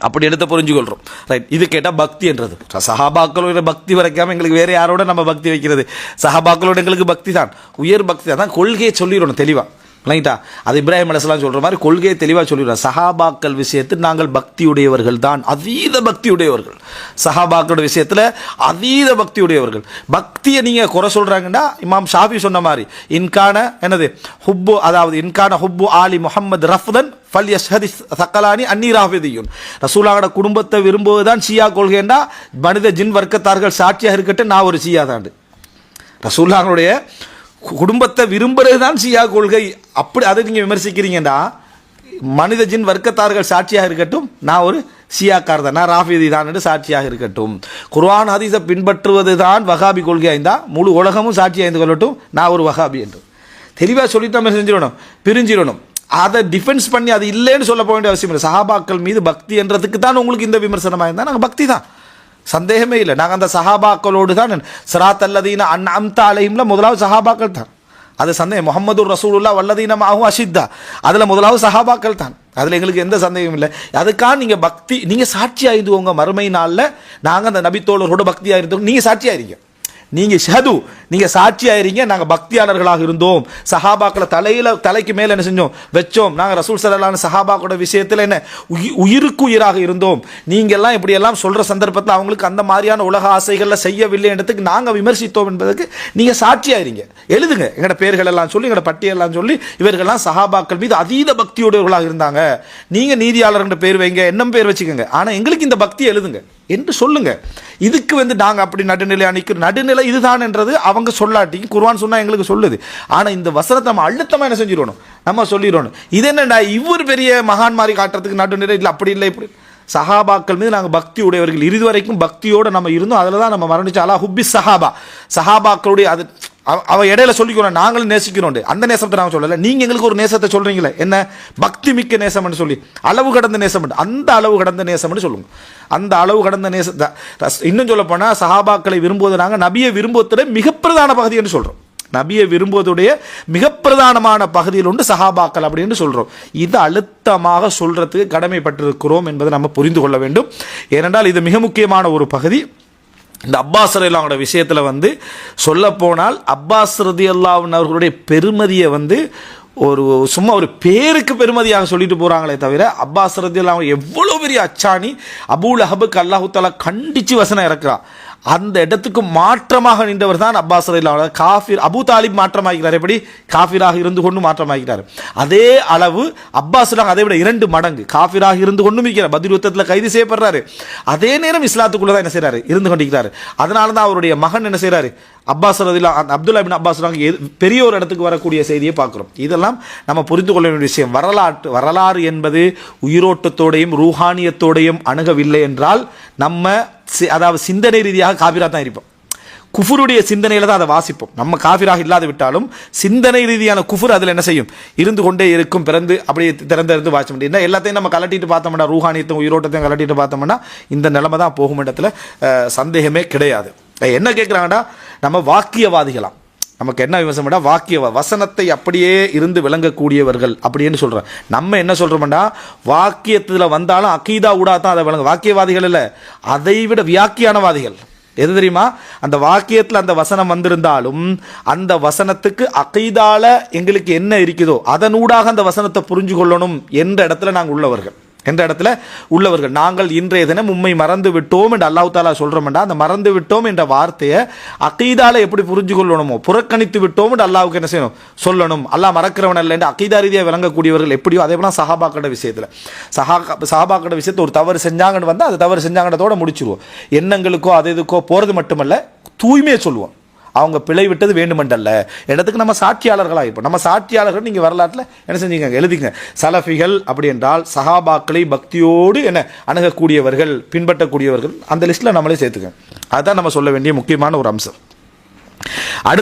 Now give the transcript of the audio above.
அப்படி எடுத்து புரிஞ்சுக்கொள்றோம் ரைட் இது கேட்டால் பக்தி என்றது. சஹாபாக்களோட பக்தி வரைக்காம எங்களுக்கு வேற யாரோட நம்ம பக்தி வைக்கிறது? சஹாபாக்களோட எங்களுக்கு பக்தி தான். உயர் பக்தி தான். கொள்கையை சொல்லிடணும் தெளிவா. ரைட்டா அது இப்ராஹிம் அலிஸ்லாம் சொல்கிற மாதிரி கொள்கையை தெளிவாக சொல்லிடுறோம் சஹாபாக்கள் விஷயத்தில் நாங்கள் பக்தியுடையவர்கள் தான் அதீத பக்தியுடையவர்கள். சஹாபாக்களோட விஷயத்தில் அதீத பக்தியுடையவர்கள். பக்தியை நீங்கள் குறை சொல்கிறாங்கன்னா இமாம் ஷாஃபி சொன்ன மாதிரி இன்கான என்னது? ஹுப்பு அதாவது இன்கான ஹுப்பு ஆலி முகமது ரஃப்தன் ஃபல் யஷ்ஹதி சக்கலானி அன்னீராஃபிதியும் ரசூலாவோட குடும்பத்தை விரும்புவதுதான் ஷியா கொள்கைன்னா மனித ஜின் வர்க்கத்தார்கள் சாட்சியாக இருக்கட்டும் நான் ஒரு ஷியா தாண்டு ரசூல்லாங்களுடைய குடும்பத்தை விரும்புறது தான் ஷியா கொள்கை. அப்படி அதை நீங்கள் விமர்சிக்கிறீங்கடா. மனித ஜின் வர்க்கத்தார்கள் சாட்சியாக இருக்கட்டும் நான் ஒரு ஷியாக்கார் தான் நான் ராஃபிதி தான் என்று சாட்சியாக இருக்கட்டும். குர்ஆன் ஹதீஸை பின்பற்றுவது தான் வகாபி கொள்கை ஐந்தா முழு உலகமும் சாட்சி ஐந்து கொள்ளட்டும் நான் ஒரு வகாபி என்று. தெளிவாக சொல்லிட்டு செஞ்சிடணும் பிரிஞ்சிடணும். அதை டிஃபென்ஸ் பண்ணி அது இல்லைன்னு சொல்ல போக வேண்டிய அவசியம் இல்லை. சஹாபாக்கள் மீது பக்தி என்றதுக்கு தான் உங்களுக்கு இந்த விமர்சனமாக இருந்தால் நாங்கள் பக்தி தான். சந்தேகமே இல்லை. நாங்கள் அந்த சஹாபாக்களோடு தான் சிராத் அல்லதீன அன் அம்தா அலையும்ல முதலாவது சஹாபாக்கள் தான். அது சந்தேகம். முகமது ரசூலுல்லா வல்லதீனம் ஆகும் அஷித்தா. அதில் முதலாவது சஹாபாக்கள் தான். அதில் எங்களுக்கு எந்த சந்தேகமும் இல்லை. அதுக்காக நீங்கள் பக்தி நீங்கள் சாட்சியாக இருந்துவோங்க மறுமை நாளில். நாங்கள் அந்த நபித்தோழரோட பக்தியாக இருந்தோம் நீங்கள் சாட்சியாக இருக்கீங்க நீங்கள் ஷது நீங்கள் சாட்சியாயிருங்க நாங்கள் பக்தியாளர்களாக இருந்தோம். சஹாபாக்களை தலையில் தலைக்கு மேலே என்ன செஞ்சோம்? வச்சோம். நாங்கள் ரசூல் சலான சஹாபாக்கோட விஷயத்தில் என்ன? உயி உயிருக்கு உயிராக இருந்தோம். நீங்கள்லாம் இப்படியெல்லாம் சொல்கிற சந்தர்ப்பத்தில் அவங்களுக்கு அந்த மாதிரியான உலக ஆசைகளில் செய்யவில்லை என்றதுக்கு நாங்கள் விமர்சித்தோம் என்பதற்கு நீங்கள் சாட்சியாயிருங்க. எழுதுங்க. எங்களோட பேர்கள் எல்லாம் சொல்லி எங்களோட பட்டியலாம் சொல்லி இவர்கள்லாம் சஹாபாக்கள் மீது அதீத பக்தியுடையவர்களாக இருந்தாங்க. நீங்கள் நீதியாளர்ன்ற பேர் வைங்க என்னம் பேர் வச்சுக்கோங்க. ஆனால் எங்களுக்கு இந்த பக்தி எழுதுங்க. என்று சொல்லுங்க. இதுக்கு வந்து நாங்கள் அப்படி நடுநிலை அணிக்கிறோம் நடுநிலை இதுதான் என்றது அவங்க சொல்லாட்டி குர்வான் சொன்னால் எங்களுக்கு சொல்லுது. ஆனால் இந்த வசனத்தை நம்ம அழுத்தமாக என்ன செஞ்சிடணும்? நம்ம சொல்லிடணும். இது என்னடா இவர் பெரிய மகான் மாதிரி காட்டுறதுக்கு நடுநிலை இல்லை அப்படி இல்லை இப்படி சஹாபாக்கள் மீது நாங்கள் பக்தி உடையவர்கள். இறுதி வரைக்கும் பக்தியோடு நம்ம இருந்தோம். அதில் தான் நம்ம மரணிச்சு அலா ஹுப்பி சஹாபா. சஹாபாக்களுடைய அது அவ- அவ இடையில சொல்லிக்கிறோம் நாங்களும் நேசிக்கிறோம் அந்த நேசத்தை நாங்கள் சொல்லலை. நீங்கள் எங்களுக்கு ஒரு நேசத்தை சொல்கிறீங்களே என்ன? பக்தி மிக்க நேசம்னு சொல்லி. அளவு கடந்த நேசம் அந்த அளவு கடந்த நேசம்னு சொல்லுங்க. அந்த அளவு கடந்த நேசத்தை இன்னும் சொல்ல போனால் சஹாபாக்களை விரும்புவது நாங்கள் நபியை விரும்புவதுடைய மிக பிரதான பகுதி என்று சொல்கிறோம் நபியை விரும்புவதுடைய மிக பிரதானமான பகுதியில் உண்டு சஹாபாக்கள் அப்படின்னு சொல்கிறோம் இது அழுத்தமாக சொல்கிறதுக்கு கடமைப்பட்டிருக்கிறோம் என்பதை நம்ம புரிந்து கொள்ள வேண்டும். ஏனென்றால் இது மிக முக்கியமான ஒரு பகுதி. இந்த அப்பாஸ் ரலியல்லாஹுவோட விஷயத்தில் வந்து சொல்லப்போனால் அப்பாஸ் ரதி அவர்களுடைய பெருமதியை வந்து ஒரு சும்மா ஒரு பேருக்கு பெருமதியாக சொல்லிட்டு போகிறாங்களே தவிர அப்பாஸ் ரதி எவ்வளோ பெரிய அச்சாணி அபுல் அஹபுக்கு அல்லாஹு தாலா கண்டிச்சு வசனம் இறக்குறான் அந்த இடத்துக்கு மாற்றமாக நின்றவர் தான் அப்பாஸ் ரலியல்லாஹு காஃபிர் அபு தாலிப் மாற்றமாகிறார் எப்படி? காஃபிராக இருந்து கொண்டு மாற்றமாகிறார் அதே அளவு அப்பாஸ் அதை விட இரண்டு மடங்கு. காஃபிராக இருந்து கொண்டும் இருக்கிறார். பதில் யுத்தத்தில் கைது செய்யப்படுறாரு. அதே நேரம் இஸ்லாத்துக்குள்ளே தான் என்ன செய்கிறாரு இருந்து கொண்டிருக்கிறார். அதனால தான் அவருடைய மகன் என்ன செய்கிறாரு அப்பாஸ் ரதிலா அப்துல்லா பின் அப்பாஸ் எது- பெரிய ஒரு இடத்துக்கு வரக்கூடிய செய்தியை பார்க்குறோம். இதெல்லாம் நம்ம புரிந்து கொள்ள வேண்டிய விஷயம். வரலாற்று வரலாறு என்பது உயிரோட்டத்தோடையும் ரூஹானியத்தோடையும் அணுகவில்லை என்றால் நம்ம சி- அதாவது சிந்தனை ரீதியாக காபிரா தான் இருப்போம். குஃபுருடைய சிந்தனையில் தான் அதை வாசிப்போம். நம்ம காஃபிராக இல்லாது விட்டாலும் சிந்தனை ரீதியான குஃபுர் அதில் என்ன செய்யும்? இருந்து கொண்டே இருக்கும் பிறந்து அப்படியே திறந்திருந்து வாசிக்க முடியும். எல்லாத்தையும் நம்ம கலட்டிட்டு பார்த்தோம்னா ரூஹானியத்தையும் உயிரோட்டத்தையும் கலட்டிட்டு பார்த்தோம்னா இந்த நிலைமை தான் போகும் இடத்துல சந்தேகமே கிடையாது. என்ன கேட்குறாங்கடா நம்ம வாக்கியவாதிகளாம். நமக்கு என்ன விமர்சனம்டா? வாக்கிய வசனத்தை அப்படியே இருந்து விளங்கக்கூடியவர்கள் அப்படின்னு சொல்கிறோம் நம்ம என்ன சொல்றோம்டா? வாக்கியத்தில் வந்தாலும் அக்கீதா ஊடா தான் அதை விளங்க வாக்கியவாதிகள் இல்லை. அதை விட வியாக்கியானவாதிகள். எது தெரியுமா? அந்த வாக்கியத்தில் அந்த வசனம் வந்திருந்தாலும் அந்த வசனத்துக்கு அகைதால எங்களுக்கு என்ன இருக்குதோ அதனூடாக அந்த வசனத்தை புரிஞ்சு கொள்ளணும் என்ற இடத்துல நாங்கள் உள்ளவர்கள். என்ற இடத்துல? உள்ளவர்கள். நாங்கள் இன்றைய தினம் உண்மை மறந்து விட்டோம் என்று அல்லாஹு தாலா சொல்கிறோம்டா அந்த மறந்து விட்டோம் என்ற வார்த்தையை அகீதால எப்படி புரிஞ்சு கொள்ளணுமோ புறக்கணித்து விட்டோம் என்று அல்லாவுக்கு என்ன செய்யணும்? சொல்லணும். அல்லாஹ் மறக்கிறவன் அல்ல என்று அகீதா ரீதியாக விளங்கக்கூடியவர்கள் எப்படியோ அதே போல சஹாபாக்கட விஷயத்தில். சஹா சஹாபாக்கட விஷயத்தை ஒரு தவறு செஞ்சாங்கன்னு வந்தால் அது தவறு செஞ்சாங்கன்றதோட முடிச்சிருவோம். எண்ணங்களுக்கோ அது இதுக்கோ போகிறது மட்டுமல்ல தூய்மையை சொல்லுவோம். அவங்க பிழை விட்டது வேண்டுமென்றல்ல. இடத்துக்கு நம்ம சாட்சியாளர்களாக இருப்போம் நம்ம சாட்சியாளர்கள் நீங்கள் வரலாற்றில் என்ன செஞ்சீங்க எழுதிங்க சலஃபிகள் அப்படி என்றால் சஹாபாக்களை பக்தியோடு என்ன அணுகக்கூடியவர்கள் பின்பற்றக்கூடியவர்கள் அந்த லிஸ்ட்டில் நம்மளே சேர்த்துக்க அதுதான் நம்ம சொல்ல வேண்டிய முக்கியமான ஒரு அம்சம். அடுத்து